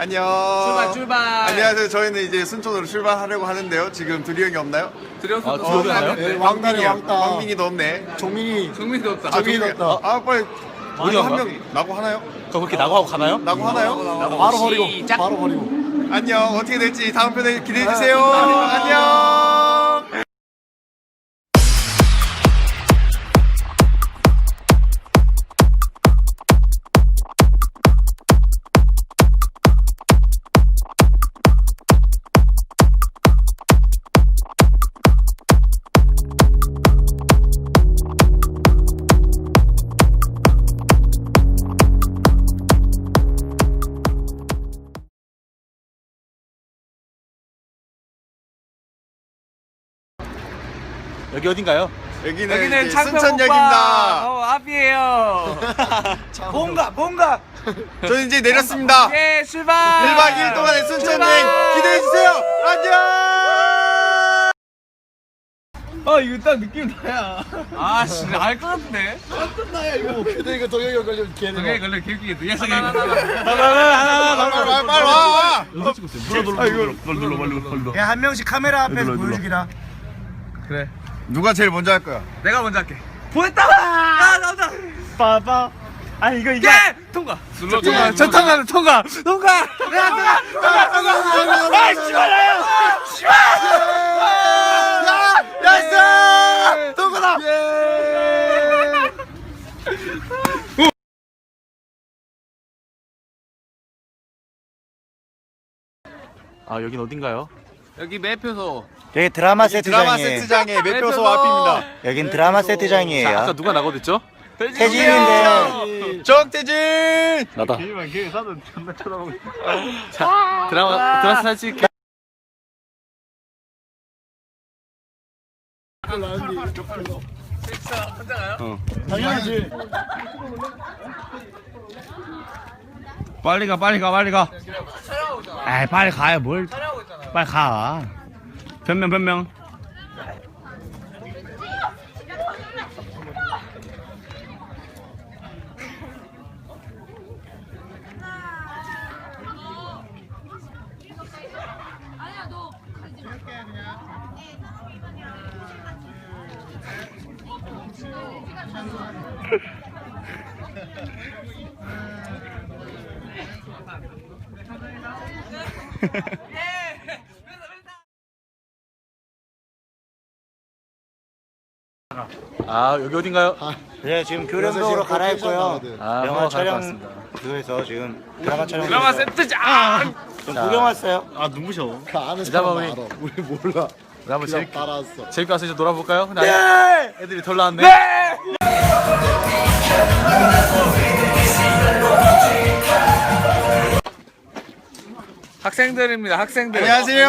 안녕. 출발, 출발. 안녕하세요. 저희는 이제 순천으로 출발하려고 하는데요. 지금 두리 형이 없나요? 드려서 아, 또 두려워요? 나요? 네, 왕따네, 왕민이요. 왕따. 왕민이도 없네. 종민이 종민도 없다. 아, 종민이 없다. 아, 아, 빨리. 어디 한 간가? 명 나고 하나요? 그럼 그렇게 나고 하고 가나요? 나고 하나요? 바로 버리고 시작. 바로 버리고 안녕. 어떻게 될지 다음 편에 기대해 주세요. 안녕. 여기 어딘가요? 여기는, 여기는 순천역입니다. 어, 앞이에요. 뭔가 뭔가 저는 이제 내렸습니다. 예, 출발. 1박 2일 동안의 순천 출발. 여행 기대해 주세요. 안녕. 아, 이거 딱 느낌 나야. 아, 진짜 알것 같은데. 나야 이거 동영이 걸려 그게 걔네 걸려 길게 녀석이. 빨리 와, 빨리 와. 야 한 명씩 카메라 앞에서 보여주기라 그래. 누가 제일 먼저 할 거야? 내가 먼저 할게. 보냈다. 야, 나온다. 빠빠 아니 이거 이게 예! 통과. 눌러 통과. 저 통과. 통과. 통과. 야, 통과. 통과. 통과. 아, 씨발아요. 나이스! 동그다. 아 여긴 어딘가요? 여기 매표소. 여기 드라마 드라마 세트장이에요. 세트장의 매표소 매표소. 앞입니다. 여긴 드라마 세트장이에요. 아까 누가 나고 됐죠? 태진인데 정태진. 나다 자 드라마 드라마 사진 당연하지 빨리 가 빨리 가 빨리 가 에이 빨리 가요 뭘 빨리 가 변명 변명 아 여기 어딘가요? 네 지금 교련동으로 갈아입고요. 아 영화 촬영 그에서 지금 드라마 촬영 드라마 세트장. 좀 구경 왔어요. 아 눈부셔 그 아는 잠깐만, 사람 우리- 몰라 우리 한번 그냥 재밌게 따라왔어 재밌게 와서 이제 놀아볼까요? 근데 아직 애들이 덜 나왔네 학생들입니다. 학생들. 안녕하세요.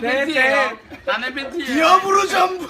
나는 나는 팬티예요. 나는 팬티예요. 기업으로 전부